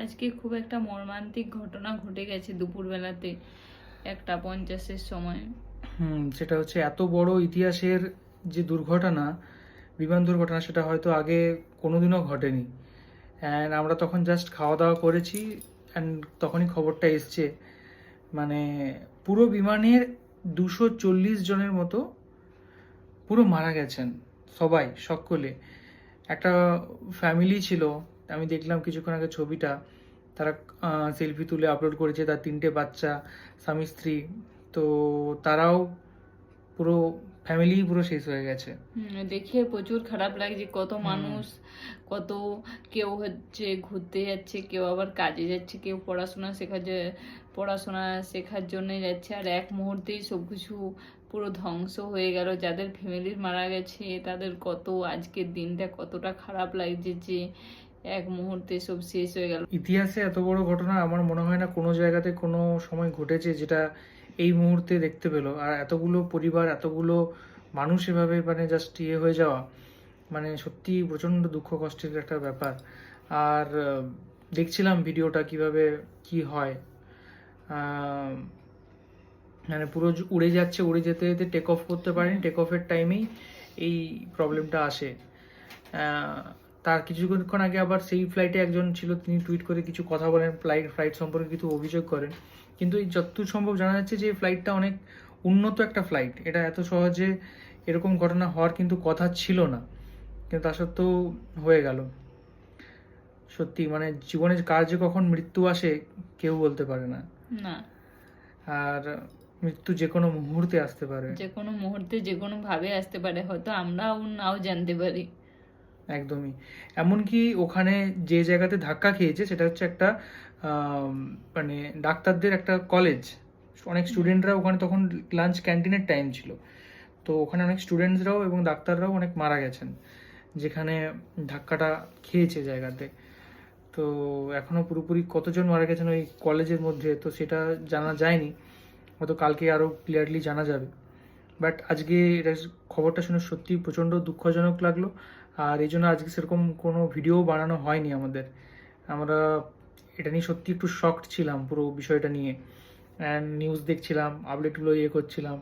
আজকে খুব একটা মর্মান্তিক ঘটনা ঘটে গেছে দুপুরবেলাতে একটা পঞ্চাশের সময়। হুম, সেটা হচ্ছে এত বড় ইতিহাসের যে দুর্ঘটনা, বিমান দুর্ঘটনা, সেটা হয়তো আগে কোনোদিনও ঘটেনি। অ্যান্ড আমরা তখন জাস্ট খাওয়া দাওয়া করেছি অ্যান্ড তখনই খবরটা এসছে। মানে পুরো বিমানের দুশো চল্লিশ জনের মতো পুরো মারা গেছেন সবাই, সকলে। একটা ফ্যামিলি ছিল আমি দেখলাম কিছুক্ষণ আগে ছবিটা। তারা সেলফি তুলে আপলোড করেছে তার তিনটে বাচ্চা স্বামী স্ত্রী। তো তারাও পুরো ফ্যামিলি পুরো শেষ হয়ে গেছে। দেখে প্রচুর খারাপ লাগছে কত মানুষ কত কেউ হচ্ছে ঘুরতে যাচ্ছে কেউ আবার কাজে যাচ্ছে কেউ পড়াশোনা শেখার পড়াশোনা শেখার জন্য যাচ্ছে। আর এক মুহূর্তেই সবকিছু পুরো ধ্বংস হয়ে গেল। যাদের ফ্যামিলির মারা গেছে তাদের কত আজকের দিনটা কতটা খারাপ লাগছে যে এক মুহূর্তে সব শেষ হয়ে গেল। ইতিহাসে এত বড় ঘটনা আমার মনে হয় না কোনো জায়গাতে কোনো সময় ঘটেছে যেটা এই মুহূর্তে দেখতে পেল। আর এতগুলো পরিবার, এতগুলো মানুষ এভাবে মানে জাস্ট ইয়ে হয়ে যাওয়া মানে সত্যি প্রচণ্ড দুঃখ কষ্টের একটা ব্যাপার। আর দেখছিলাম ভিডিওটা কীভাবে কি হয়। মানে পুরো উড়ে যাচ্ছে, উড়ে যেতে যেতে টেক অফ করতে পারেনি। টেক অফের টাইমেই এই প্রবলেমটা আসে। তার কিছুক্ষণ আগে আবার সেই ফ্লাইটে একজন ছিল তিনি টুইট করে কিছু কথা বলেন ফ্লাইট ফ্লাইট সম্পর্কে কিছু অভিযোগ করেন। কিন্তু এই যতদূর সম্ভব জানা যাচ্ছে যে এই ফ্লাইটটা অনেক উন্নত একটা ফ্লাইট এটা এত সহজে এরকম ঘটনা হওয়ার কিন্তু কথা ছিল না। কিন্তু তা সত্ত্বেও হয়ে গেল। সত্যি মানে জীবনে কার যে কখন মৃত্যু আসে কেউ বলতে পারে না। না। আর মৃত্যু যে কোনো মুহূর্তে আসতে পারে। যে কোনো মুহূর্তে যে কোনো ভাবে আসতে পারে। হয়তো আমরাও নাও জানতে পারি। একদমই। এমনকি ওখানে যে জায়গাতে ধাক্কা খেয়েছে সেটা হচ্ছে একটা মানে ডাক্তারদের একটা কলেজ অনেক স্টুডেন্টরা ওখানে তখন লাঞ্চ ক্যান্টিনের টাইম ছিল। তো ওখানে অনেক স্টুডেন্টসরাও এবং ডাক্তাররাও অনেক মারা গেছেন যেখানে ধাক্কাটা খেয়েছে জায়গাতে। তো এখনও পুরোপুরি কতজন মারা গেছেন ওই কলেজের মধ্যে তো সেটা জানা যায়নি। হয়তো কালকে আরও ক্লিয়ারলি জানা যাবে। বাট আজকে এটা খবরটা শুনে সত্যি প্রচণ্ড দুঃখজনক লাগল। আর এই জন্য আজকে সেরকম কোনো ভিডিও বানানো হয়নি আমাদের। আমরা এটা নিয়ে সত্যি একটু শকড ছিলাম পুরো বিষয়টা নিয়ে। অ্যান্ড নিউজ দেখছিলাম আপডেটগুলো ইয়ে করছিলাম।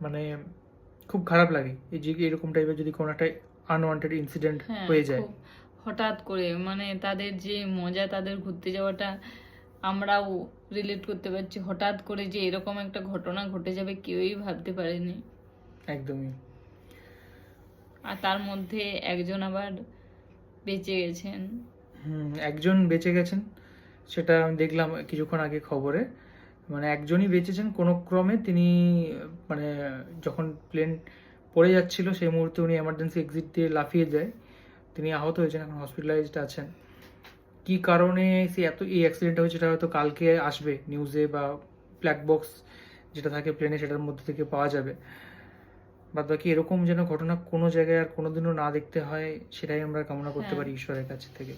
মানে খুব খারাপ লাগে। এই যে এরকম টাইপের যদি কোনো একটা আনওয়ান্টেড ইনসিডেন্ট হ্যাঁ হয়ে যায়। হঠাৎ করে মানে তাদের যে মজা তাদের ঘুরতে যাওয়াটা আমরাও রিলেট করতে পারছি। হঠাৎ করে যে এরকম একটা ঘটনা ঘটে যাবে কেউই ভাবতে পারেনি। একদমই। আর তার মধ্যে একজন আবার বেঁচে গেছেন। একজন বেঁচে গেছেন, সেটা আমি দেখলাম কিছুক্ষণ আগে খবরে। মানে একজনই বেঁচেছেন, কোনো ক্রমে তিনি মানে যখন প্লেন পড়ে যাচ্ছিল, সেই মুহূর্তে উনি এমার্জেন্সি এক্সিট দিয়ে লাফিয়ে যায়। তিনি আহত হয়েছেন, এখন হসপিটালাইজড আছেন। কি কারণে সে এত, এই অ্যাক্সিডেন্ট হয়েছে, সেটা হয়তো কালকে আসবে নিউজে বা ব্ল্যাক বক্স যেটা থাকে প্লেনে সেটার মধ্যে থেকে পাওয়া যাবে। বাদ বাকি এরকম যেন ঘটনা কোনো জায়গায় আর কোনোদিনও না দেখতে হয় সেটাই আমরা কামনা করতে হ্যাঁ। পারি ঈশ্বরের কাছ থেকে